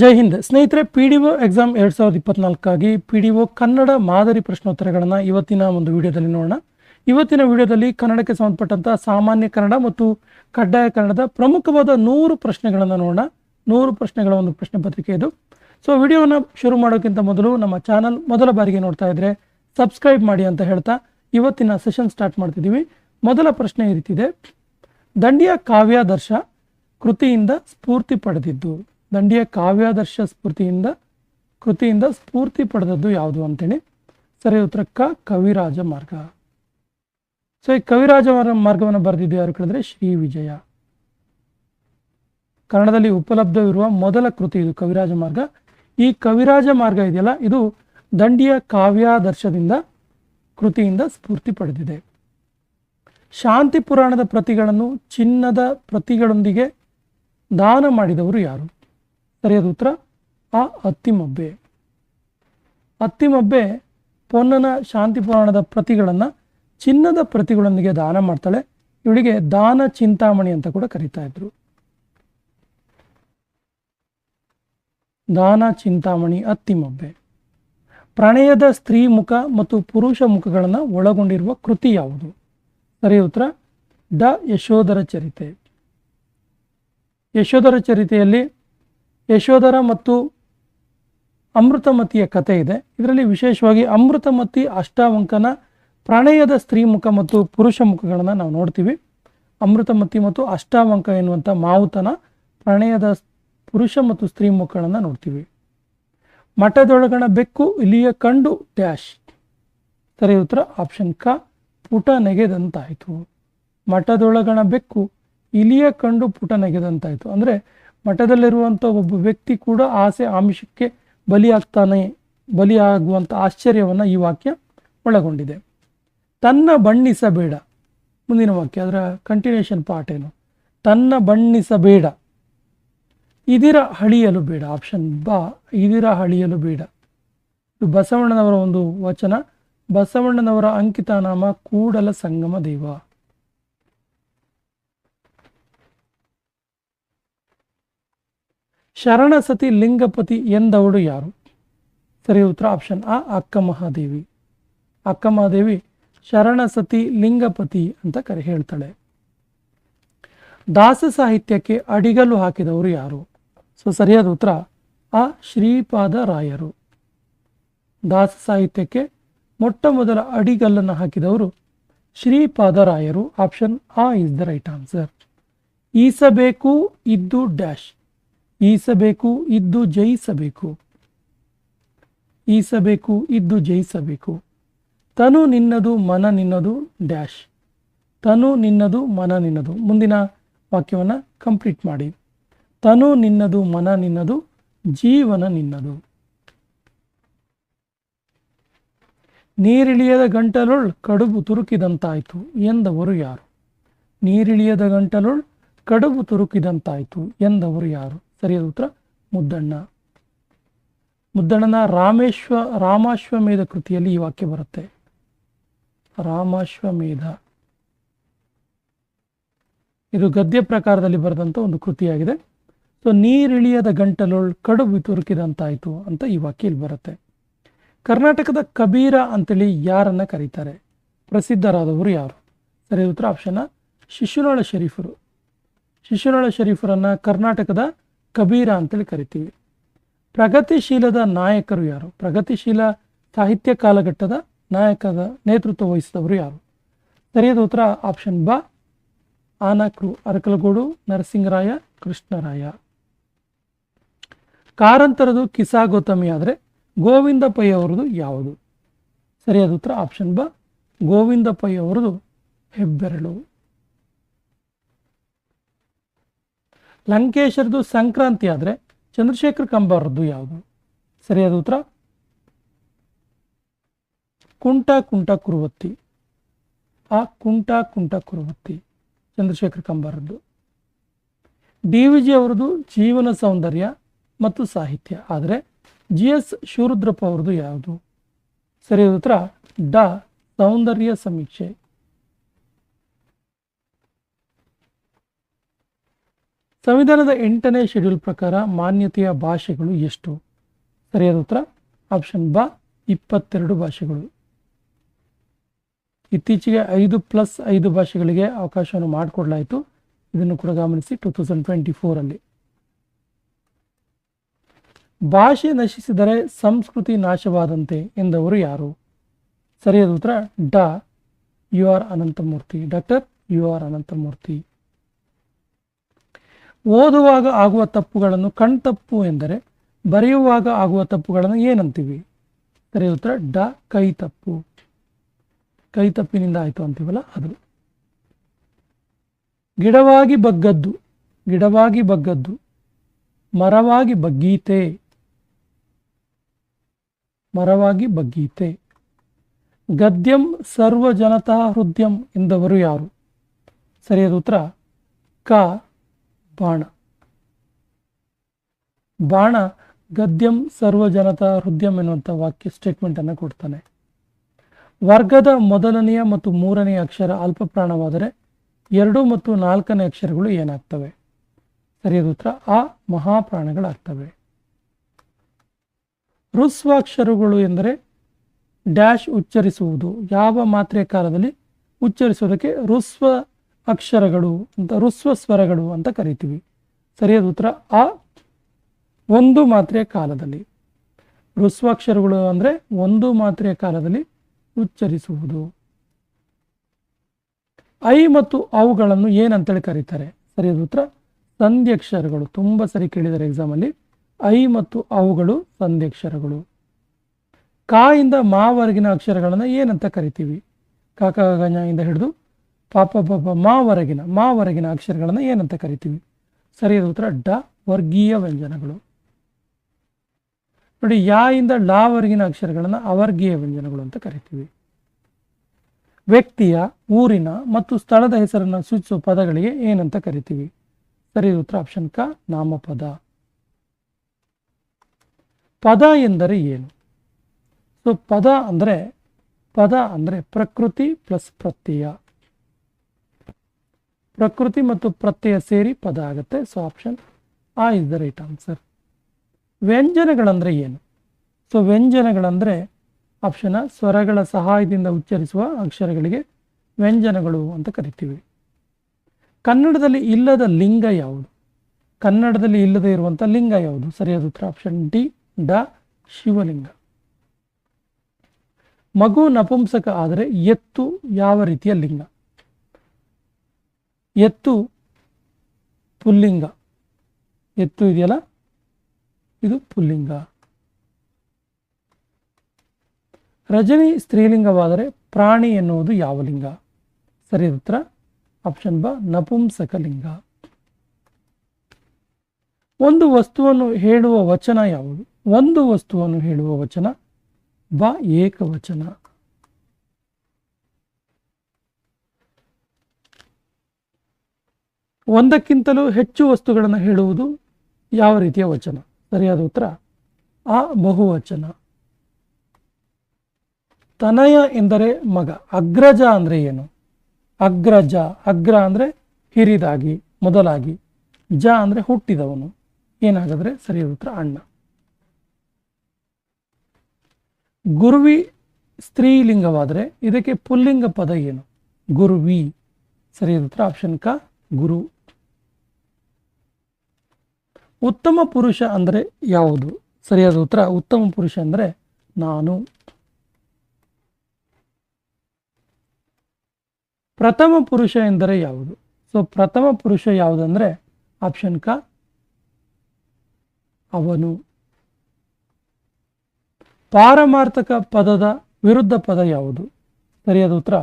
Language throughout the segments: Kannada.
ಜೈ ಹಿಂದ್. ಸ್ನೇಹಿತರೆ ಪಿ ಡಿ ಒ ಎಕ್ಸಾಮ್ ಎರಡು ಸಾವಿರದ ಇಪ್ಪತ್ನಾಲ್ಕಾಗಿ ಪಿ ಡಿ ಒ ಕನ್ನಡ ಮಾದರಿ ಪ್ರಶ್ನೋತ್ತರಗಳನ್ನು ಇವತ್ತಿನ ಒಂದು ವಿಡಿಯೋದಲ್ಲಿ ನೋಡೋಣ. ಇವತ್ತಿನ ವಿಡಿಯೋದಲ್ಲಿ ಕನ್ನಡಕ್ಕೆ ಸಂಬಂಧಪಟ್ಟಂಥ ಸಾಮಾನ್ಯ ಕನ್ನಡ ಮತ್ತು ಕಡ್ಡಾಯ ಕನ್ನಡದ ಪ್ರಮುಖವಾದ ನೂರು ಪ್ರಶ್ನೆಗಳನ್ನು ನೋಡೋಣ. ನೂರು ಪ್ರಶ್ನೆಗಳ ಒಂದು ಪ್ರಶ್ನೆ ಪತ್ರಿಕೆ ಇದು. ಸೊ ವಿಡಿಯೋನ ಶುರು ಮಾಡೋಕ್ಕಿಂತ ಮೊದಲು ನಮ್ಮ ಚಾನಲ್ ಮೊದಲ ಬಾರಿಗೆ ನೋಡ್ತಾ ಇದ್ರೆ ಸಬ್ಸ್ಕ್ರೈಬ್ ಮಾಡಿ ಅಂತ ಹೇಳ್ತಾ ಇವತ್ತಿನ ಸೆಷನ್ ಸ್ಟಾರ್ಟ್ ಮಾಡ್ತಿದ್ದೀವಿ. ಮೊದಲ ಪ್ರಶ್ನೆ ಈ ದಂಡಿಯ ಕಾವ್ಯಾದರ್ಶ ಕೃತಿಯಿಂದ ಸ್ಫೂರ್ತಿ ಪಡೆದಿದ್ದು. ದಂಡಿಯ ಕಾವ್ಯಾದರ್ಶ ಸ್ಫೂರ್ತಿಯಿಂದ, ಕೃತಿಯಿಂದ ಸ್ಫೂರ್ತಿ ಪಡೆದದ್ದು ಯಾವುದು ಅಂತೇಳಿ ಸರಿ ಉತ್ತರ ಕ ಕವಿರಾಜ ಮಾರ್ಗ. ಸೊ ಈ ಕವಿರಾಜ ಮಾರ್- ಮಾರ್ಗವನ್ನು ಬರೆದಿದ್ದು ಯಾರು ಕೇಳಿದ್ರೆ ಶ್ರೀ ವಿಜಯ. ಕನ್ನಡದಲ್ಲಿ ಉಪಲಬ್ಧವಿರುವ ಮೊದಲ ಕೃತಿ ಇದು, ಕವಿರಾಜ ಮಾರ್ಗ. ಈ ಕವಿರಾಜ ಮಾರ್ಗ ಇದೆಯಲ್ಲ, ಇದು ದಂಡಿಯ ಕಾವ್ಯಾದರ್ಶದಿಂದ, ಕೃತಿಯಿಂದ ಸ್ಫೂರ್ತಿ ಪಡೆದಿದೆ. ಶಾಂತಿ ಪುರಾಣದ ಪ್ರತಿಗಳನ್ನು ಚಿನ್ನದ ಪ್ರತಿಗಳೊಂದಿಗೆ ದಾನ ಮಾಡಿದವರು ಯಾರು? ಸರಿಯಾದ ಉತ್ತರ, ಆ ಅತ್ತಿಮಬ್ಬೆ. ಅತ್ತಿಮಬ್ಬೆ ಪೊನ್ನನ ಶಾಂತಿ ಪುರಾಣದ ಪ್ರತಿಗಳನ್ನು ಚಿನ್ನದ ಪ್ರತಿಗಳೊಂದಿಗೆ ದಾನ ಮಾಡ್ತಾಳೆ. ಇವಳಿಗೆ ದಾನ ಚಿಂತಾಮಣಿ ಅಂತ ಕೂಡ ಕರೀತಾ ಇದ್ರು. ದಾನ ಚಿಂತಾಮಣಿ ಅತ್ತಿಮಬ್ಬೆ. ಪ್ರಣಯದ ಸ್ತ್ರೀ ಮುಖ ಮತ್ತು ಪುರುಷ ಮುಖಗಳನ್ನು ಒಳಗೊಂಡಿರುವ ಕೃತಿ ಯಾವುದು? ಸರಿ ಉತ್ತರ, ದ ಯಶೋಧರ ಚರಿತೆ. ಯಶೋಧರ ಚರಿತೆಯಲ್ಲಿ ಯಶೋಧರ ಮತ್ತು ಅಮೃತಮತಿಯ ಕಥೆ ಇದೆ. ಇದರಲ್ಲಿ ವಿಶೇಷವಾಗಿ ಅಮೃತಮತಿ ಅಷ್ಟಾವಂಕನ ಪ್ರಣಯದ ಸ್ತ್ರೀ ಮುಖ ಮತ್ತು ಪುರುಷ ಮುಖಗಳನ್ನು ನಾವು ನೋಡ್ತೀವಿ. ಅಮೃತಮತಿ ಮತ್ತು ಅಷ್ಟಾವಂಕ ಎನ್ನುವಂಥ ಮಾವುತನ ಪ್ರಣಯದ ಪುರುಷ ಮತ್ತು ಸ್ತ್ರೀ ಮುಖಗಳನ್ನು ನೋಡ್ತೀವಿ. ಮಠದೊಳಗಣ ಬೆಕ್ಕು, ಇಲಿಯ ಕಂಡು, ಡ್ಯಾಶ್. ಸರಿ, ಉತ್ತರ ಆಪ್ಷನ್ ಕ, ಪುಟ ನೆಗೆದಂತಾಯಿತು. ಮಠದೊಳಗಣ ಬೆಕ್ಕು, ಇಲಿಯ ಕಂಡು, ಪುಟ ನೆಗೆದಂತಾಯಿತು. ಅಂದರೆ ಮಠದಲ್ಲಿರುವಂಥ ಒಬ್ಬ ವ್ಯಕ್ತಿ ಕೂಡ ಆಸೆ ಆಮಿಷಕ್ಕೆ ಬಲಿಯಾಗ್ತಾನೆ, ಬಲಿಯಾಗುವಂಥ ಆಶ್ಚರ್ಯವನ್ನು ಈ ವಾಕ್ಯ ಒಳಗೊಂಡಿದೆ. ತನ್ನ ಬಣ್ಣಿಸಬೇಡ. ಮುಂದಿನ ವಾಕ್ಯ, ಅದರ ಕಂಟಿನ್ಯೂಷನ್ ಪಾರ್ಟ್ ಏನು? ತನ್ನ ಬಣ್ಣಿಸಬೇಡ. ಇದಿರ ಹಳಿಯಲು ಬೇಡ. ಆಪ್ಷನ್ ಬ, ಇದಿರ ಹಳಿಯಲು ಬೇಡ. ಇದು ಬಸವಣ್ಣನವರ ಒಂದು ವಚನ. ಬಸವಣ್ಣನವರ ಅಂಕಿತ ನಾಮ ಕೂಡಲ ಸಂಗಮ ದೇವ. ಶರಣಸತಿ ಲಿಂಗಪತಿ ಎಂದವಳು ಯಾರು? ಸರಿ, ಉತ್ತರ ಆಪ್ಷನ್ ಆ ಅಕ್ಕ ಮಹಾದೇವಿ. ಅಕ್ಕ ಮಹಾದೇವಿ ಶರಣಸತಿ ಲಿಂಗಪತಿ ಅಂತ ಕರೆ, ಹೇಳ್ತಾಳೆ. ದಾಸ ಸಾಹಿತ್ಯಕ್ಕೆ ಅಡಿಗಲ್ಲು ಹಾಕಿದವರು ಯಾರು? ಸೊ ಸರಿಯಾದ ಉತ್ತರ ಆ ಶ್ರೀಪಾದ ರಾಯರು. ದಾಸ ಸಾಹಿತ್ಯಕ್ಕೆ ಮೊಟ್ಟ ಮೊದಲ ಅಡಿಗಲ್ಲನ್ನು ಹಾಕಿದವರು ಶ್ರೀಪಾದರಾಯರು option A is the right answer ಈಸಬೇಕು, ಇದ್ದು ಡ್ಯಾಶ್. ಈಸಬೇಕು ಇದ್ದು ಜಯಿಸಬೇಕು. ಈಸಬೇಕು ಇದ್ದು ಜಯಿಸಬೇಕು. ತನು ನಿನ್ನದು ಮನ ನಿನ್ನದು ಡ್ಯಾಶ್. ತನು ನಿನ್ನದು ಮನ ನಿನ್ನದು. ಮುಂದಿನ ವಾಕ್ಯವನ್ನು ಕಂಪ್ಲೀಟ್ ಮಾಡಿ. ತನು ನಿನ್ನದು ಮನ ನಿನ್ನದು, ಜೀವನ ನಿನ್ನದು. ನೀರಿಳಿಯದ ಗಂಟಲುಳ್ ಕಡುಬು ತುರುಕಿದಂತಾಯಿತು ಎಂದವರು ಯಾರು? ನೀರಿಳಿಯದ ಗಂಟಲುಳ್ ಕಡುಬು ತುರುಕಿದಂತಾಯಿತು ಎಂದವರು ಯಾರು? ಸರಿಯಾದ ಉತ್ತರ, ಮುದ್ದಣ್ಣ. ಮುದ್ದಣ್ಣನ ರಾಮೇಶ್ವ, ರಾಮಾಶ್ವಮೇಧ ಕೃತಿಯಲ್ಲಿ ಈ ವಾಕ್ಯ ಬರುತ್ತೆ. ರಾಮಾಶ್ವಮೇಧ. ಇದು ಗದ್ಯ ಪ್ರಕಾರದಲ್ಲಿ ಬರೆದಂಥ ಒಂದು ಕೃತಿಯಾಗಿದೆ. ಸೊ ನೀರಿಳಿಯದ ಗಂಟಲೊಳ್ ಕಡುಬು ತುರುಕಿದಂತಾಯಿತು ಅಂತ ಈ ವಾಕ್ಯ ಇಲ್ಲಿ ಬರುತ್ತೆ. ಕರ್ನಾಟಕದ ಕಬೀರ ಅಂತೇಳಿ ಯಾರನ್ನ ಕರೀತಾರೆ? ಪ್ರಸಿದ್ಧರಾದವರು ಯಾರು? ಸರಿ ಉತ್ತರ ಆಪ್ಷನ್ ಶಿಶುನಾಳ ಶರೀಫರು. ಶಿಶುನಾಳ ಶರೀಫರನ್ನ ಕರ್ನಾಟಕದ ಕಬೀರ ಅಂತೇಳಿ ಕರಿತೀವಿ. ಪ್ರಗತಿಶೀಲದ ನಾಯಕರು ಯಾರು? ಪ್ರಗತಿಶೀಲ ಸಾಹಿತ್ಯ ಕಾಲಘಟ್ಟದ ನಾಯಕದ ನೇತೃತ್ವ ವಹಿಸಿದವರು ಯಾರು? ಸರಿಯಾದ ಉತ್ತರ ಆಪ್ಷನ್ ಬ. ಆನಕ್ರು ಅರಕಲಗೋಡು, ನರಸಿಂಗರಾಯ, ಕೃಷ್ಣರಾಯ. ಕಾರಂತರದು ಕಿಸಾ ಗೌತಮಿ ಆದರೆ ಗೋವಿಂದ ಪೈ ಅವರದು ಯಾವುದು? ಸರಿಯಾದ ಉತ್ತರ ಆಪ್ಷನ್ ಬ. ಗೋವಿಂದ ಪೈ ಅವರದು ಹೆಬ್ಬೆರಳು. ಲಂಕೇಶರದು ಸಂಕ್ರಾಂತಿ ಆದರೆ ಚಂದ್ರಶೇಖರ್ ಕಂಬಾರದ್ದು ಯಾವುದು? ಸರಿಯಾದ ಉತ್ತರ? ಕುಂಟ ಕುಂಟ ಕುರುವತ್ತಿ. ಆ ಕುಂಟ ಕುಂಟ ಕುರುವತ್ತಿ ಚಂದ್ರಶೇಖರ್ ಕಂಬಾರದ್ದು. ಡಿ ವಿ ಜಿ ಅವರದು ಜೀವನ ಸೌಂದರ್ಯ ಮತ್ತು ಸಾಹಿತ್ಯ. ಆದರೆ ಜಿ ಎಸ್ ಶಿವರುದ್ರಪ್ಪ ಅವ್ರದ್ದು ಯಾವುದು? ಸರಿಯಾದ ಉತ್ತರ, ಡ ಸೌಂದರ್ಯ ಸಮೀಕ್ಷೆ. ಸಂವಿಧಾನದ ಎಂಟನೇ ಶೆಡ್ಯೂಲ್ ಪ್ರಕಾರ ಮಾನ್ಯತೆಯ ಭಾಷೆಗಳು ಎಷ್ಟು? ಸರಿಯಾದ ಉತ್ತರ? ಆಪ್ಷನ್ ಬ, ಇಪ್ಪತ್ತೆರಡು ಭಾಷೆಗಳು. ಇತ್ತೀಚೆಗೆ ಐದು ಪ್ಲಸ್ ಐದು ಭಾಷೆಗಳಿಗೆ ಅವಕಾಶವನ್ನು ಮಾಡಿಕೊಡಲಾಯಿತು. ಇದನ್ನು ಕೂಡ ಗಮನಿಸಿ ಟೂ ತೌಸಂಡ್ ಟ್ವೆಂಟಿ ಫೋರಲ್ಲಿ ಭಾಷೆ ನಶಿಸಿದರೆ ಸಂಸ್ಕೃತಿ ನಾಶವಾದಂತೆ ಎಂದವರು ಯಾರು? ಸರಿಯಾದ ಉತ್ತರ, Dr. U. R. Ananthamurthy. Doctor U. R. Ananthamurthy. ಓದುವಾಗ ಆಗುವ ತಪ್ಪುಗಳನ್ನು ಕಣ್ತಪ್ಪು ಎಂದರೆ ಬರೆಯುವಾಗ ಆಗುವ ತಪ್ಪುಗಳನ್ನು ಏನಂತೀವಿ? ಸರಿ, ಉತ್ತರ, ಡ, ಕೈ ತಪ್ಪು. ಕೈ ತಪ್ಪಿನಿಂದ ಆಯಿತು ಅಂತೀವಲ್ಲ, ಅದು. ಗಿಡವಾಗಿ ಬಗ್ಗದ್ದು ಗಿಡವಾಗಿ ಬಗ್ಗದ್ದು, ಮರವಾಗಿ ಬಗ್ಗೀತೆ. ಮರವಾಗಿ ಬಗ್ಗೀತೆ. ಗದ್ಯಂ ಸರ್ವ ಜನತಾ ಹೃದಯಂ ಎಂದವರು ಯಾರು? ಸರಿಯಾದ ಉತ್ತರ, ಕ. ಬಾಣ. ಬಾಣ ಗದ್ಯಂ ಸರ್ವಜನತಾ ಹೃದಯಂ ಎನ್ನುವಂಥ ವಾಕ್ಯ ಸ್ಟೇಟ್ಮೆಂಟ್ ಅನ್ನು ಕೊಡ್ತಾನೆ. ವರ್ಗದ ಮೊದಲನೆಯ ಮತ್ತು ಮೂರನೆಯ ಅಕ್ಷರ ಅಲ್ಪಪ್ರಾಣವಾದರೆ ಎರಡು ಮತ್ತು ನಾಲ್ಕನೇ ಅಕ್ಷರಗಳು ಏನಾಗ್ತವೆ? ಸರಿಯಾದ ಉತ್ತರ, ಆ ಮಹಾಪ್ರಾಣಗಳಾಗ್ತವೆ ಋಸ್ವಾಕ್ಷರಗಳು ಎಂದರೆ ಡ್ಯಾಶ್ ಉಚ್ಚರಿಸುವುದು, ಯಾವ ಮಾತ್ರೆ ಕಾಲದಲ್ಲಿ ಉಚ್ಚರಿಸುವುದಕ್ಕೆ ಋಸ್ವ ಅಕ್ಷರಗಳು ಅಂತ ಋಸ್ವ ಸ್ವರಗಳು ಅಂತ ಕರಿತೀವಿ. ಸರಿಯಾದ ಉತ್ತರ? ಆ ಒಂದು ಮಾತ್ರೆಯ ಕಾಲದಲ್ಲಿ. ಋಸ್ವಾಕ್ಷರಗಳು ಅಂದರೆ ಒಂದು ಮಾತ್ರೆಯ ಕಾಲದಲ್ಲಿ ಉಚ್ಚರಿಸುವುದು. ಐ ಮತ್ತು ಅವುಗಳನ್ನು ಏನಂತೇಳಿ ಕರೀತಾರೆ? ಸರಿಯಾದ ಉತ್ತರ? ಸಂಧ್ಯಕ್ಷರಗಳು. ತುಂಬ ಸರಿ ಕೇಳಿದ್ದಾರೆ ಎಕ್ಸಾಮಲ್ಲಿ ಐ ಮತ್ತು ಅವುಗಳು ಸಂಧ್ಯಕ್ಷರಗಳು. ಕಾಯಿಂದ ಮಾವರೆಗಿನ ಅಕ್ಷರಗಳನ್ನು ಏನಂತ ಕರಿತೀವಿ? ಕಾಕ ಇಂದ ಹಿಡಿದು ಪಾಪ ಪಾಪ, ಮಾವರೆಗಿನ ಮಾವರೆಗಿನ ಅಕ್ಷರಗಳನ್ನು ಏನಂತ ಕರಿತೀವಿ? ಸರಿಯಾದ ಉತ್ತರ, ಡ, ವರ್ಗೀಯ ವ್ಯಂಜನಗಳು. ನೋಡಿ ಯಾ ಇಂದ ಲಾವರೆಗಿನ ಅಕ್ಷರಗಳನ್ನು ಅವರ್ಗೀಯ ವ್ಯಂಜನಗಳು ಅಂತ ಕರಿತೀವಿ? ವ್ಯಕ್ತಿಯ, ಊರಿನ ಮತ್ತು ಸ್ಥಳದ ಹೆಸರನ್ನು ಸೂಚಿಸುವ ಪದಗಳಿಗೆ ಏನಂತ ಕರಿತೀವಿ? ಸರಿ ಉತ್ತರ, ಆಪ್ಷನ್ ಕ, ನಾಮಪದ. ಪದ ಎಂದರೆ ಏನು? ಸೊ, ಪದ ಅಂದರೆ ಪದ ಅಂದರೆ ಪ್ರಕೃತಿ ಪ್ಲಸ್ ಪ್ರತ್ಯಯ. ಪ್ರಕೃತಿ ಮತ್ತು ಪ್ರತ್ಯಯ ಸೇರಿ ಪದ ಆಗುತ್ತೆ. So option A is the right answer ವ್ಯಂಜನಗಳಂದರೆ ಏನು? ಸೊ ವ್ಯಂಜನಗಳಂದ್ರೆ ಆಪ್ಷನ್ ಸ್ವರಗಳ ಸಹಾಯದಿಂದ ಉಚ್ಚರಿಸುವ ಅಕ್ಷರಗಳಿಗೆ ವ್ಯಂಜನಗಳು ಅಂತ ಕರಿತೀವಿ. ಕನ್ನಡದಲ್ಲಿ ಇಲ್ಲದ ಲಿಂಗ ಯಾವುದು? ಕನ್ನಡದಲ್ಲಿ ಇಲ್ಲದೆ ಇರುವಂಥ ಲಿಂಗ ಯಾವುದು? ಸರಿಯಾದ ಉತ್ತರ ಆಪ್ಷನ್ ಡಿ ಡ, ಶಿವಲಿಂಗ. ಮಗು ನಪುಂಸಕ ಆದರೆ ಎತ್ತು ಯಾವ ರೀತಿಯ ಲಿಂಗ? ಎತ್ತು ಪುಲ್ಲಿಂಗ. ಎತ್ತು ಇದೆಯಲ್ಲ? ಇದು ಪುಲ್ಲಿಂಗ. ರಜನಿ ಸ್ತ್ರೀಲಿಂಗವಾದರೆ ಪ್ರಾಣಿ ಎನ್ನುವುದು ಯಾವ ಲಿಂಗ? ಸರಿ ಉತ್ತರ. ಆಪ್ಷನ್ ಬ ನಪುಂಸಕ ಲಿಂಗ ಒಂದು ವಸ್ತುವನ್ನು ಹೇಳುವ ವಚನ ಯಾವುದು? ಒಂದು ವಸ್ತುವನ್ನು ಹೇಳುವ ವಚನ ಬ, ಏಕವಚನ. ಒಂದಕ್ಕಿಂತಲೂ ಹೆಚ್ಚು ವಸ್ತುಗಳನ್ನು ಹೇಳುವುದು ಯಾವ ರೀತಿಯ ವಚನ? ಸರಿಯಾದ ಉತ್ತರ? ಆ ಬಹುವಚನ. ತನಯ ಎಂದರೆ ಮಗ. ಅಗ್ರಜ ಅಂದರೆ ಏನು? ಅಗ್ರಜ. ಅಗ್ರ ಅಂದರೆ ಹಿರಿದಾಗಿ, ಮೊದಲಾಗಿ. ಜ ಅಂದರೆ ಹುಟ್ಟಿದವನು. ಏನಾಗಿದ್ರೆ? ಸರಿಯಾದ ಉತ್ತರ, ಅಣ್ಣ. ಗುರುವಿ ಸ್ತ್ರೀಲಿಂಗವಾದರೆ ಇದಕ್ಕೆ ಪುಲ್ಲಿಂಗ ಪದ ಏನು? ಗುರುವಿ. ಸರಿಯಾದ ಉತ್ತರ, ಆಪ್ಷನ್ ಕ, ಗುರು. ಉತ್ತಮ ಪುರುಷ ಅಂದರೆ ಯಾವುದು? ಸರಿಯಾದ ಉತ್ತರ, ಉತ್ತಮ ಪುರುಷ ಅಂದರೆ ನಾನು. ಪ್ರಥಮ ಪುರುಷ ಎಂದರೆ ಯಾವುದು? ಸೊ ಪ್ರಥಮ ಪುರುಷ ಯಾವುದಂದ್ರೆ ಆಪ್ಷನ್ ಕ ಅವನು. ಪಾರಮಾರ್ಥಕ ಪದದ ವಿರುದ್ಧ ಪದ ಯಾವುದು? ಸರಿಯಾದ ಉತ್ತರ,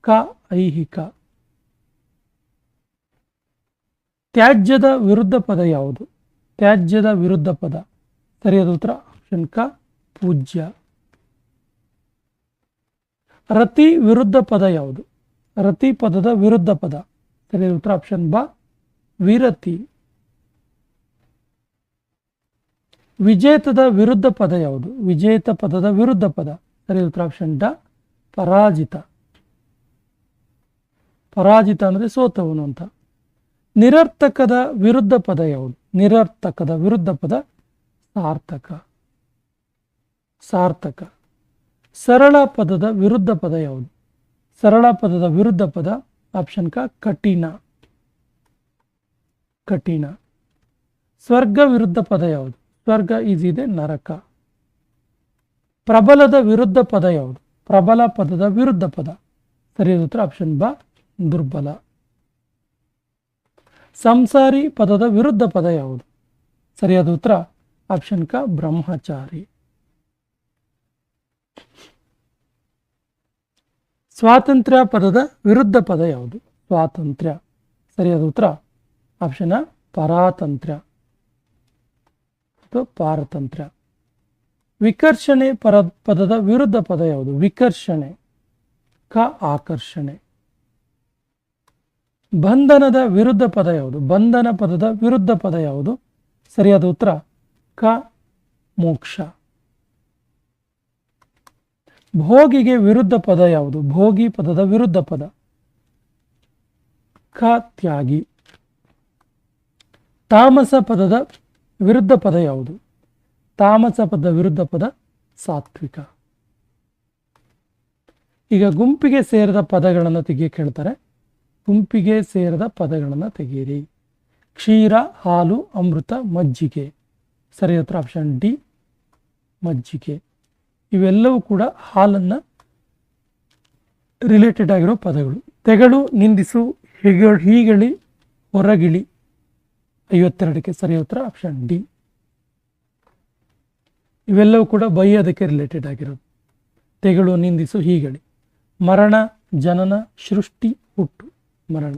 ಕ, ಐಹಿಕ. ತ್ಯಾಜ್ಯದ ವಿರುದ್ಧ ಪದ ಯಾವುದು? ತ್ಯಾಜ್ಯದ ವಿರುದ್ಧ ಪದ. ಸರಿಯಾದ ಉತ್ತರ ಆಪ್ಷನ್ ಕ, ಪೂಜ್ಯ. ರತಿ ವಿರುದ್ಧ ಪದ ಯಾವುದು? ರತಿ ಪದದ ವಿರುದ್ಧ ಪದ. ಸರಿಯಾದ ಉತ್ತರ ಆಪ್ಷನ್ ಬ, ವಿರತಿ. ವಿಜೇತದ ವಿರುದ್ಧ ಪದ ಯಾವುದು? ವಿಜೇತ ಪದದ ವಿರುದ್ಧ ಪದ. ಸರಿಯಾದ ಉತ್ತರ ಆಪ್ಷನ್ ಡ, ಪರಾಜಿತ. ಪರಾಜಿತ ಅಂದರೆ ಸೋತವನು ಅಂತ. ನಿರರ್ಥಕದ ವಿರುದ್ಧ ಪದ ಯಾವುದು? ನಿರರ್ಥಕದ ವಿರುದ್ಧ ಪದ ಸಾರ್ಥಕ. ಸಾರ್ಥಕ. ಸರಳ ಪದದ ವಿರುದ್ಧ ಪದ ಯಾವುದು? ಸರಳ ಪದದ ವಿರುದ್ಧ ಪದ ಆಪ್ಷನ್ ಕ ಕಠಿಣ. ಕಠಿಣ. ಸ್ವರ್ಗ ವಿರುದ್ಧ ಪದ ಯಾವುದು? ಸ್ವರ್ಗ ಇದೆ ನರಕ. ಪ್ರಬಲದ ವಿರುದ್ಧ ಪದ ಯಾವುದು? ಪ್ರಬಲ ಪದದ ವಿರುದ್ಧ ಪದ. ಸರಿಯಾದ ಉತ್ತರ ಆಪ್ಷನ್ ಬ ದುರ್ಬಲ. ಸಂಸಾರಿ ಪದದ ವಿರುದ್ಧ ಪದ ಯಾವುದು? ಸರಿಯಾದ ಉತ್ತರ ಆಪ್ಷನ್ ಕ ಬ್ರಹ್ಮಚಾರಿ. ಸ್ವಾತಂತ್ರ್ಯ ಪದದ ವಿರುದ್ಧ ಪದ ಯಾವುದು? ಸ್ವಾತಂತ್ರ್ಯ. ಸರಿಯಾದ ಉತ್ತರ ಆಪ್ಷನ್ ಪರಾತಂತ್ರ್ಯ. ಅಥವಾ ಪಾರತಂತ್ರ್ಯ. ವಿಕರ್ಷಣೆ ಪರ ಪದದ ವಿರುದ್ಧ ಪದ ಯಾವುದು? ವಿಕರ್ಷಣೆ. ಕ ಆಕರ್ಷಣೆ. ಬಂಧನದ ವಿರುದ್ಧ ಪದ ಯಾವುದು? ಬಂಧನ ಪದದ ವಿರುದ್ಧ ಪದ ಯಾವುದು? ಸರಿಯಾದ ಉತ್ತರ, ಕ, ಮೋಕ್ಷ. ಭೋಗಿಗೆ ವಿರುದ್ಧ ಪದ ಯಾವುದು? ಭೋಗಿ ಪದದ ವಿರುದ್ಧ ಪದ. ಕ, ತ್ಯಾಗಿ. ತಾಮಸ ಪದದ ವಿರುದ್ಧ ಪದ ಯಾವುದು? ತಾಮಸ ಪದದ ವಿರುದ್ಧ ಪದ, ಸಾತ್ವಿಕ. ಈಗ ಗುಂಪಿಗೆ ಸೇರಿದ ಪದಗಳನ್ನು ತೆಗೆಯಕ್ಕೆ ಹೇಳ್ತಾರೆ. ಗುಂಪಿಗೆ ಸೇರಿದ ಪದಗಳನ್ನು ತೆಗೆಯಿರಿ. ಕ್ಷೀರ, ಹಾಲು, ಅಮೃತ, ಮಜ್ಜಿಗೆ. ಸರಿ, ಹತ್ರ ಆಪ್ಷನ್ ಡಿ ಮಜ್ಜಿಗೆ. ಇವೆಲ್ಲವೂ ಕೂಡ ಹಾಲನ್ನು ರಿಲೇಟೆಡ್ ಆಗಿರೋ ಪದಗಳು. ತೆಗಳು ನಿಂದಿಸು, ಹಿಗ, ಹೀಗಳಿ, ಹೊರಗಿಳಿ. ಐವತ್ತೆರಡಕ್ಕೆ ಸರಿ ಉತ್ತರ ಆಪ್ಷನ್ ಡಿ ಇವೆಲ್ಲವೂ ಕೂಡ ಬೈಯೋದಕ್ಕೆ ರಿಲೇಟೆಡ್ ಆಗಿರೋದು. ತೆಗಳು ನಿಂದಿಸು, ಹೀಗಳಿ. ಮರಣ, ಜನನ, ಸೃಷ್ಟಿ, ಹುಟ್ಟು. ಮರಣ.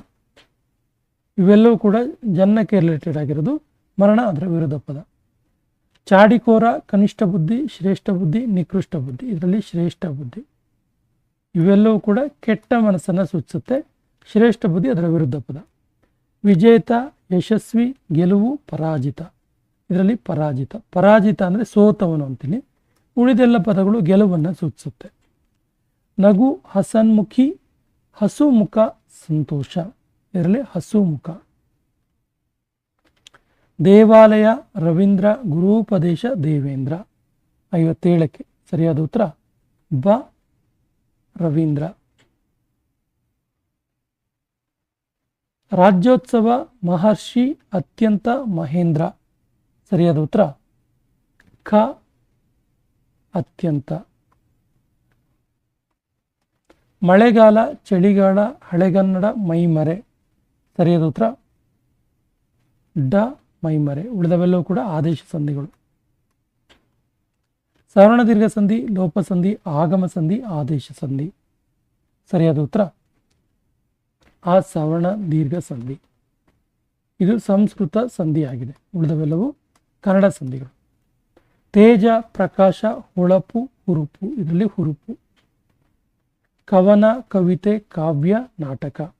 ಇವೆಲ್ಲವೂ ಕೂಡ ಜನ್ನಕ್ಕೆ ರಿಲೇಟೆಡ್ ಆಗಿರೋದು ಮರಣ ಅದರ ವಿರುದ್ಧ ಪದ. ಚಾಡಿಕೋರ ಕನಿಷ್ಠ ಬುದ್ಧಿ, ಶ್ರೇಷ್ಠ ಬುದ್ಧಿ, ನಿಕೃಷ್ಟ ಬುದ್ಧಿ, ಇದರಲ್ಲಿ ಶ್ರೇಷ್ಠ ಬುದ್ಧಿ. ಇವೆಲ್ಲವೂ ಕೂಡ ಕೆಟ್ಟ ಮನಸ್ಸನ್ನು ಸೂಚಿಸುತ್ತೆ, ಶ್ರೇಷ್ಠ ಬುದ್ಧಿ ಅದರ ವಿರುದ್ಧ ಪದ. ವಿಜೇತ, ಯಶಸ್ವಿ, ಗೆಲುವು, ಪರಾಜಿತ. ಇದರಲ್ಲಿ ಪರಾಜಿತ. ಪರಾಜಿತ ಅಂದರೆ ಸೋತವನು ಅಂತೀನಿ. ಉಳಿದೆಲ್ಲ ಪದಗಳು ಗೆಲುವನ್ನು ಸೂಚಿಸುತ್ತೆ. ನಗು, ಹಸನ್ಮುಖಿ, ಹಸುಮುಖ ಸಂತೋಷ. ಇದರಲ್ಲಿ ಹಸುಮುಖ ದೇವಾಲಯ ರವೀಂದ್ರ ಗುರೂಪದೇಶ ದೇವೇಂದ್ರ. ಐವತ್ತೇಳಕ್ಕೆ ಸರಿಯಾದ ಉತ್ತರ, ಬ, ರವೀಂದ್ರ. ರಾಜ್ಯೋತ್ಸವ ಮಹರ್ಷಿ ಅತ್ಯಂತ ಮಹೇಂದ್ರ. ಸರಿಯಾದ ಉತ್ತರ ಖ ಅತ್ಯಂತ. ಮಳೆಗಾಲ, ಚಳಿಗಾಲ, ಹಳೆಗನ್ನಡ, ಮೈಮರೆ. ಸರಿಯಾದ ಉತ್ತರ? ಡ, ಮೈಮರೆ. ಉಳಿದವೆಲ್ಲವೂ ಕೂಡ ಆದೇಶ ಸಂಧಿಗಳು. ಸವರ್ಣ ದೀರ್ಘ ಸಂಧಿ, ಲೋಪ ಸಂಧಿ, ಆಗಮ ಸಂಧಿ, ಆದೇಶ ಸಂಧಿ. ಸರಿಯಾದ ಉತ್ತರ? ಆ ಸವರ್ಣ ದೀರ್ಘ ಸಂಧಿ. ಇದು ಸಂಸ್ಕೃತ ಸಂಧಿಯಾಗಿದೆ. ಉಳಿದವೆಲ್ಲವೂ ಕನ್ನಡ ಸಂಧಿಗಳು. ತೇಜ, ಪ್ರಕಾಶ, ಹೊಳಪು, ಹುರುಪು. ಇದರಲ್ಲಿ ಹುರುಪು. ಕವನ, ಕವಿತೆ, ಕಾವ್ಯ, ನಾಟಕ.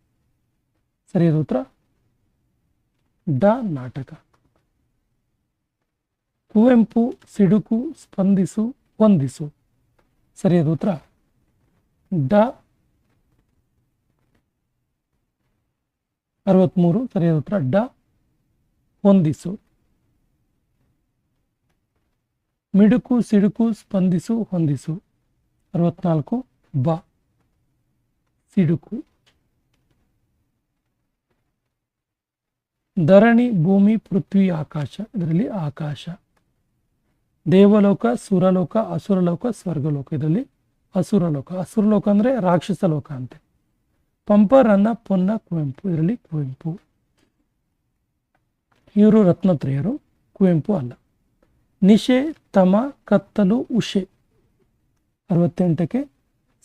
ಸರಿಯಾದ ಉತ್ತರ? ಡ, ನಾಟಕ. ಕುವೆಂಪು, ಸಿಡುಕು, ಸ್ಪಂದಿಸು ಹೊಂದಿಸು ಸರಿಯಾದ ಉತ್ತರ? ಡ. ಅರವತ್ಮೂರು, ಸರಿಯಾದ ಉತ್ತರ? ಡ. ಹೊಂದಿಸು ಮಿಡುಕು, ಸಿಡುಕು, ಸ್ಪಂದಿಸು ಹೊಂದಿಸು ಅರವತ್ನಾಲ್ಕು, ಬ. ಸಿಡುಕು. ಧರಣಿ, ಭೂಮಿ, ಪೃಥ್ವಿ, ಆಕಾಶ. ಇದರಲ್ಲಿ ಆಕಾಶ. ದೇವಲೋಕ, ಸುರಲೋಕ, ಅಸುರಲೋಕ, ಸ್ವರ್ಗಲೋಕ. ಇದರಲ್ಲಿ ಅಸುರಲೋಕ. ಅಸುರಲೋಕ ಅಂದರೆ ರಾಕ್ಷಸ ಲೋಕ ಅಂತೆ. ಪಂಪರನ್ನ ಪೊನ್ನ, ಕುವೆಂಪು. ಇದರಲ್ಲಿ ಕುವೆಂಪು. ಇವರು ರತ್ನತ್ರಯರು. ಕುವೆಂಪು ಅಲ್ಲ. ನಿಶೆ, ತಮ, ಕತ್ತಲು ಉಷೆ ಅರವತ್ತೆಂಟಕ್ಕೆ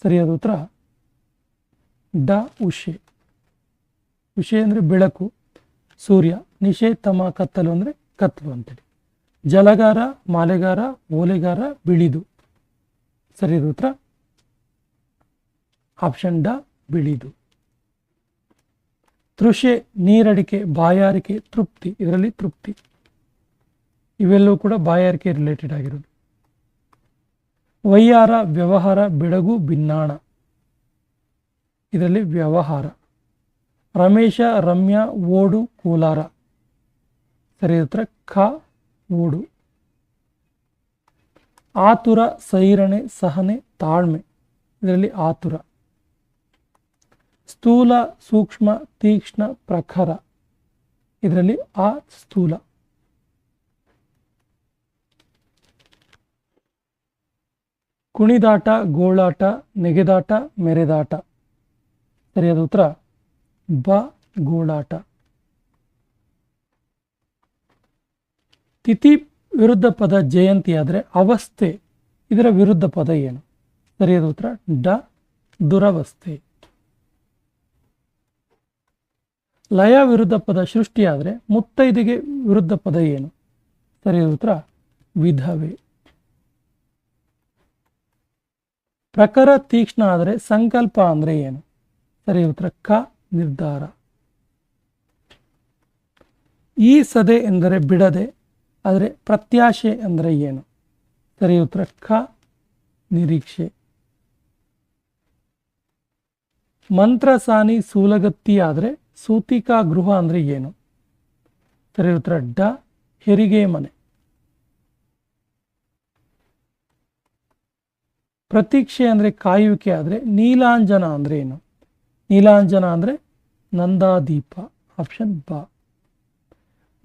ಸರಿಯಾದ ಉತ್ತರ ಡ ಉಷೆ. ಉಷೆ ಅಂದರೆ ಬೆಳಕು, ಸೂರ್ಯ, ನಿಷೇ ತಮ ಕತ್ತಲು ಅಂದರೆ ಕತ್ತಲು ಅಂತೇಳಿ. ಜಲಗಾರ, ಮಾಲೆಗಾರ, ಓಲೆಗಾರ, ಬಿಳಿದು. ಸರಿ ಉತ್ತರ? ಆಪ್ಷನ್ ಡ, ಬಿಳಿದು. ತೃಷೆ, ನೀರಡಿಕೆ, ಬಾಯಾರಿಕೆ, ತೃಪ್ತಿ. ಇದರಲ್ಲಿ ತೃಪ್ತಿ. ಇವೆಲ್ಲವೂ ಕೂಡ ಬಾಯಾರಿಕೆ ರಿಲೇಟೆಡ್ ಆಗಿರೋದು. ವೈಯಾರ, ವ್ಯವಹಾರ, ಬೆಳಗು ಭಿನ್ನಾಣ ಇದರಲ್ಲಿ ವ್ಯವಹಾರ. ರಮೇಶ, ರಮ್ಯ, ಓಡು, ಕೋಲಾರ. ಸರಿ ಉತ್ತರ ಖ, ಓಡು. ಆತುರ, ಸೈರಣೆ, ಸಹನೆ, ತಾಳ್ಮೆ. ಇದರಲ್ಲಿ ಆತುರ. ಸ್ಥೂಲ, ಸೂಕ್ಷ್ಮ, ತೀಕ್ಷ್ಣ, ಪ್ರಖರ. ಇದರಲ್ಲಿ ಆ ಸ್ಥೂಲ. ಕುಣಿದಾಟ, ಗೋಳಾಟ, ನೆಗೆದಾಟ, ಮೆರೆದಾಟ. ಸರಿಯಾದ ಉತ್ತರ, ಬ, ಗೋಳಾಟ. ತಿಥಿ ವಿರುದ್ಧ ಪದ ಜಯಂತಿ ಆದರೆ ಅವಸ್ಥೆ, ಇದರ ವಿರುದ್ಧ ಪದ ಏನು? ಸರಿಯಾದ ಉತ್ತರ, ಡ, ದುರವಸ್ಥೆ. ಲಯ ವಿರುದ್ಧ ಪದ ಸೃಷ್ಟಿಯಾದರೆ ಮುತ್ತೈದೆಗೆ ವಿರುದ್ಧ ಪದ ಏನು? ಸರಿಯಾದ ಉತ್ತರ, ವಿಧವೆ. ಪ್ರಖರ ತೀಕ್ಷ್ಣ ಆದರೆ ಸಂಕಲ್ಪ ಅಂದರೆ ಏನು? ಸರಿ ಉತ್ತರ ಕ ನಿರ್ಧಾರ. ಈ ಸದೆ ಎಂದರೆ ಬಿಡದೆ, ಆದರೆ ಪ್ರತ್ಯಾಶೆ ಅಂದರೆ ಏನು? ಸರಿಯ ಉತ್ತರ ಕ ನಿರೀಕ್ಷೆ. ಮಂತ್ರಸಾನಿ ಸೂಲಗತ್ತಿ ಆದರೆ ಸೂತಿಕಾ ಗೃಹ ಅಂದರೆ ಏನು? ಸರಿ ಉತ್ತರ ಡ ಹೆರಿಗೆ ಮನೆ. ಪ್ರತೀಕ್ಷೆ ಅಂದರೆ ಕಾಯುವಿಕೆ ಆದರೆ ನೀಲಾಂಜನ ಅಂದರೆ ಏನು? ನೀಲಾಂಜನ ಅಂದರೆ ನಂದಾದೀಪ, ಆಪ್ಷನ್ ಬ.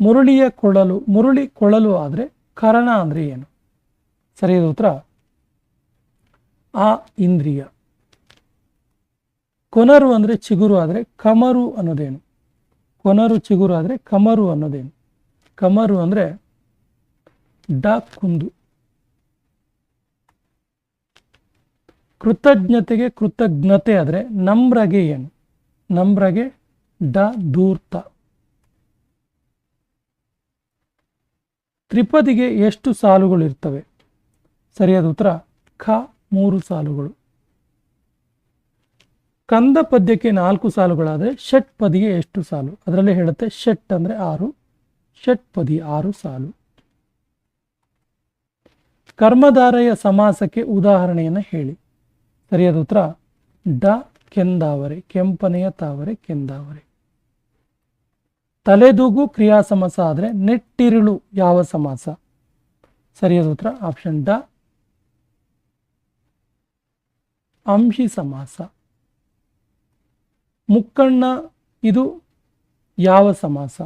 ಮುರುಳಿಯ ಕೊಳಲು, ಮುರುಳಿ ಕೊಳಲು ಆದರೆ ಕರಣ ಅಂದರೆ ಏನು? ಸರಿಯಾದ ಉತ್ತರ? ಆ ಇಂದ್ರಿಯ. ಕೊನರು ಅಂದರೆ ಚಿಗುರು ಆದರೆ ಕಮರು ಅನ್ನೋದೇನು? ಕೊನರು, ಚಿಗುರು ಆದರೆ ಕಮರು ಅನ್ನೋದೇನು? ಕಮರು ಅಂದರೆ ಡ ಕುಂದು. ಕೃತಜ್ಞತೆಗೆ ಕೃತಜ್ಞತೆ ಆದರೆ ನಮ್ರಗೆ ಏನು? ನಮ್ರಗೆ ಡ ದೂರ್ತ ತ್ರಿಪದಿಗೆ ಎಷ್ಟು ಸಾಲುಗಳು ಇರ್ತವೆ? ಸರಿಯಾದ ಉತ್ತರ, ಖ ಮೂರು ಸಾಲುಗಳು. ಕಂದ ಪದ್ಯಕ್ಕೆ ನಾಲ್ಕು ಸಾಲುಗಳಾದರೆ ಷಟ್ ಪದಿಗೆ ಎಷ್ಟು ಸಾಲು? ಅದರಲ್ಲಿ ಹೇಳುತ್ತೆ ಷಟ್ ಅಂದರೆ ಆರು, ಷಟ್ ಪದಿ ಆರು ಸಾಲು. ಕರ್ಮಧಾರೆಯ ಸಮಾಸಕ್ಕೆ ಉದಾಹರಣೆಯನ್ನು ಹೇಳಿ. ಸರಿಯಾದ ಉತ್ತರ, ಡ ಕೆಂದಾವರೆ, ಕೆಂಪನೆಯ ತಾವರೆ, ಕೆಂದಾವರೆ. ತಲೆದೂಗು ಕ್ರಿಯಾ ಸಮಾಸ ಆದರೆ ನೆಟ್ಟಿರುಳು ಯಾವ ಸಮಾಸ? ಸರಿಯಾದ ಉತ್ತರ ಆಪ್ಷನ್ ಡ. ಅಂಶಿ ಸಮಾಸ. ಮುಕ್ಕಣ್ಣ, ಇದು ಯಾವ ಸಮಾಸ?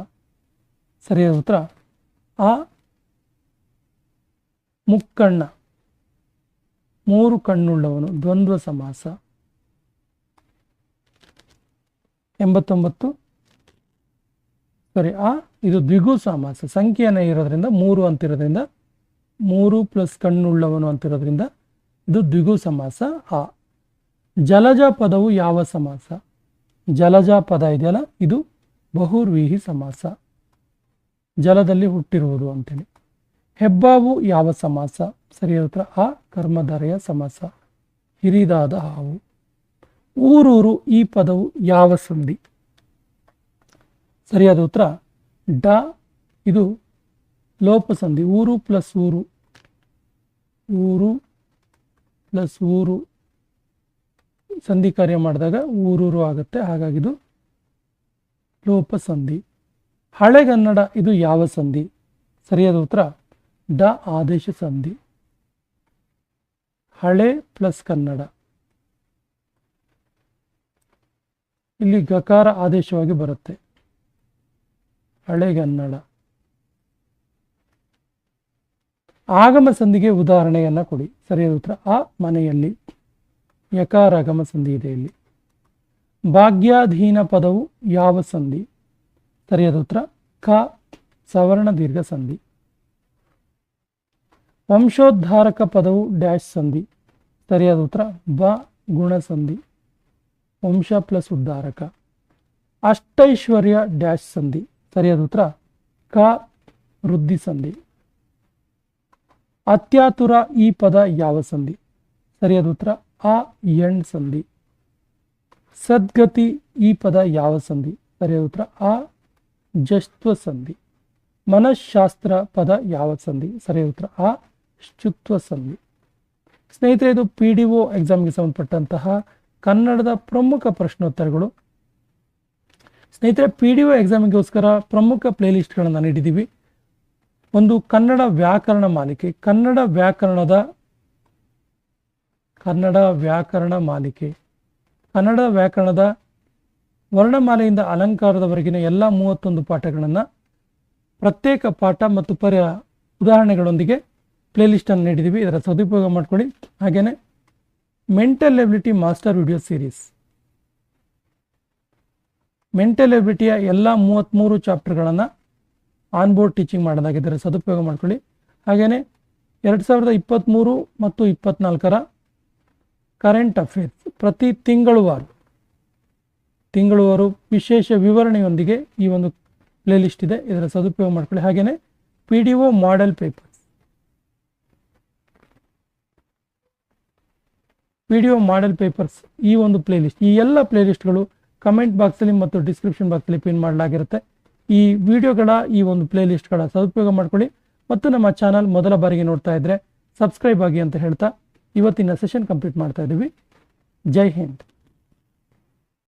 ಸರಿಯಾದ ಉತ್ತರ, ಆ ಮುಕ್ಕಣ್ಣ. ಮೂರು ಕಣ್ಣುಳ್ಳವನು, ದ್ವಂದ್ವ ಸಮಾಸ. ಎಂಬತ್ತೊಂಬತ್ತು. ಸಾರಿ, ಆ, ಇದು ದ್ವಿಗು ಸಮಾಸ. ಸಂಖ್ಯೆಯನ್ನು ಇರೋದ್ರಿಂದ ಮೂರು ಅಂತಿರೋದ್ರಿಂದ ಮೂರು ಪ್ಲಸ್ ಕಣ್ಣುಳ್ಳವನು ಅಂತಿರೋದ್ರಿಂದ ಇದು ದ್ವಿಗು ಸಮಾಸ. ಆ ಜಲಜ ಪದವು ಯಾವ ಸಮಾಸ? ಜಲಜ ಪದ ಇದೆಯಲ್ಲ, ಇದು ಬಹುರ್ವೀಹಿ ಸಮಾಸ. ಜಲದಲ್ಲಿ ಹುಟ್ಟಿರುವುದು ಅಂತೇಳಿ. ಹೆಬ್ಬಾವು ಯಾವ ಸಮಾಸ? ಸರಿಯಾದ ಉತ್ತರ ಆ, ಕರ್ಮಧಾರೆಯ ಸಮಾಸ. ಹಿರಿದಾದ ಹಾವು. ಊರೂರು ಈ ಪದವು ಯಾವ ಸಂಧಿ? ಸರಿಯಾದ ಉತ್ತರ ಡ, ಇದು ಲೋಪಸಂಧಿ ಊರು ಪ್ಲಸ್ ಊರು. ಊರು ಪ್ಲಸ್ ಊರು. ಸಂಧಿ ಕಾರ್ಯ ಮಾಡಿದಾಗ ಊರೂರು ಆಗುತ್ತೆ. ಹಾಗಾಗಿ ಇದು ಲೋಪ ಸಂಧಿ. ಹಳೆಗನ್ನಡ, ಇದು ಯಾವ ಸಂಧಿ? ಸರಿಯಾದ ಉತ್ತರ ಡ ಆದೇಶ ಸಂಧಿ. ಹಳೆ ಪ್ಲಸ್ ಕನ್ನಡ. ಇಲ್ಲಿ ಗಕಾರ ಆದೇಶವಾಗಿ ಬರುತ್ತೆ. ಹಳೆಗನ್ನಡ ಆಗಮ ಸಂಧಿಗೆ ಉದಾಹರಣೆಯನ್ನು ಕೊಡಿ. ಸರಿಯಾದ ಉತ್ತರ ಆ ಮನೆಯಲ್ಲಿ. ಯಕಾರ ಆಗಮ ಸಂಧಿ ಇದೆ ಇಲ್ಲಿ. ಭಾಗ್ಯಾಧೀನ ಪದವು ಯಾವ ಸಂಧಿ? ಸರಿಯಾದ ಉತ್ತರ ಕ ಸವರ್ಣ ದೀರ್ಘ ಸಂಧಿ. ವಂಶೋದ್ಧಾರಕ ಪದವು ಡ್ಯಾಶ್ ಸಂಧಿ. ಸರಿಯಾದ ಉತ್ತರ ಬ ಗುಣ ಸಂಧಿ. ವಂಶ ಪ್ಲಸ್ ಉದ್ಧಾರಕ. ಅಷ್ಟೈಶ್ವರ್ಯ ಡ್ಯಾಶ್ ಸಂಧಿ. ಸರಿಯಾದ ಉತ್ತರ, ಕ ವೃದ್ಧಿ ಸಂಧಿ. ಅತ್ಯಾತುರ ಈ ಪದ ಯಾವ ಸಂಧಿ? ಸರಿಯಾದ ಉತ್ತರ, ಅ ಎಣ್ ಸಂಧಿ. ಸದ್ಗತಿ ಈ ಪದ ಯಾವ ಸಂಧಿ? ಸರಿಯಾದ ಉತ್ತರ, ಅ ಜಸ್ತ್ವ ಸಂಧಿ. ಮನಃಶಾಸ್ತ್ರ ಪದ ಯಾವ ಸಂಧಿ? ಸರಿಯಾದ ಉತ್ತರ ಆ ಶುತ್ವ ಸಂಧಿ ಸ್ನೇಹಿತರೆ, ಇದು ಪಿ ಡಿ ಒ ಎಕ್ಸಾಮ್ಗೆ ಸಂಬಂಧಪಟ್ಟಂತಹ ಕನ್ನಡದ ಪ್ರಮುಖ ಪ್ರಶ್ನೋತ್ತರಗಳು. ಸ್ನೇಹಿತರೆ, ಪಿ ಡಿ ಒ ಎಕ್ಸಾಮಿಗೋಸ್ಕರ ಪ್ರಮುಖ ಪ್ಲೇಲಿಸ್ಟ್ಗಳನ್ನು ನೀಡಿದ್ದೀವಿ. ಒಂದು ಕನ್ನಡ ವ್ಯಾಕರಣ ಮಾಲಿಕೆ, ಕನ್ನಡ ವ್ಯಾಕರಣದ, ಕನ್ನಡ ವ್ಯಾಕರಣ ಮಾಲಿಕೆ, ಕನ್ನಡ ವ್ಯಾಕರಣದ ವರ್ಣಮಾಲೆಯಿಂದ ಅಲಂಕಾರದವರೆಗಿನ ಎಲ್ಲ ಮೂವತ್ತೊಂದು ಪಾಠಗಳನ್ನು ಪ್ರತ್ಯೇಕ ಪಾಠ ಮತ್ತು ಪರ ಉದಾಹರಣೆಗಳೊಂದಿಗೆ ಪ್ಲೇಲಿಸ್ಟನ್ನು ನೀಡಿದ್ದೀವಿ ಇದರ ಸದುಪಯೋಗ ಮಾಡ್ಕೊಳ್ಳಿ. ಹಾಗೆಯೇ mental ability master video series mental ಎಬಿಲಿಟಿಯ ಎಲ್ಲ ಮೂವತ್ತ್ಮೂರು ಚಾಪ್ಟರ್ಗಳನ್ನು ಆನ್ಬೋರ್ಡ್ ಟೀಚಿಂಗ್ ಮಾಡೋದಾಗಿದ್ದರೆ ಸದುಪಯೋಗ ಮಾಡ್ಕೊಳ್ಳಿ. ಹಾಗೆಯೇ ಎರಡು ಸಾವಿರದ ಇಪ್ಪತ್ತ್ಮೂರು ಮತ್ತು ಇಪ್ಪತ್ತ್ನಾಲ್ಕರ ಕರೆಂಟ್ ಅಫೇರ್ಸ್ ಪ್ರತಿ ತಿಂಗಳುವಾರು ತಿಂಗಳುವಾರು ವಿಶೇಷ ವಿವರಣೆಯೊಂದಿಗೆ ಈ ಒಂದು ಪ್ಲೇಲಿಸ್ಟ್ ಇದೆ. ಇದರ ಸದುಪಯೋಗ ಮಾಡ್ಕೊಳ್ಳಿ. ಹಾಗೆಯೇ P D O model papers D model papers ಈ ಒಂದು ಪ್ಲೇಲಿಸ್ಟ್, ಈ ಎಲ್ಲ ಪ್ಲೇಲಿಸ್ಟ್ಗಳು ಕಮೆಂಟ್ ಬಾಕ್ಸಲ್ಲಿ ಮತ್ತು ಡಿಸ್ಕ್ರಿಪ್ಷನ್ ಬಾಕ್ಸಲ್ಲಿ ಪಿನ್ ಮಾಡಲಾಗಿರುತ್ತೆ. ಈ ವಿಡಿಯೋಗಳ, ಈ ಒಂದು ಪ್ಲೇಲಿಸ್ಟ್ಗಳ ಸದುಪಯೋಗ ಮಾಡ್ಕೊಳ್ಳಿ ಮತ್ತು ನಮ್ಮ ಚಾನಲ್ ಮೊದಲ ಬಾರಿಗೆ ನೋಡ್ತಾ ಇದ್ದರೆ ಸಬ್ಸ್ಕ್ರೈಬ್ ಆಗಿ ಅಂತ ಹೇಳ್ತಾ ಇವತ್ತಿನ ಸೆಷನ್ ಕಂಪ್ಲೀಟ್ ಮಾಡ್ತಾ ಇದ್ದೀವಿ. ಜೈ ಹಿಂದ್.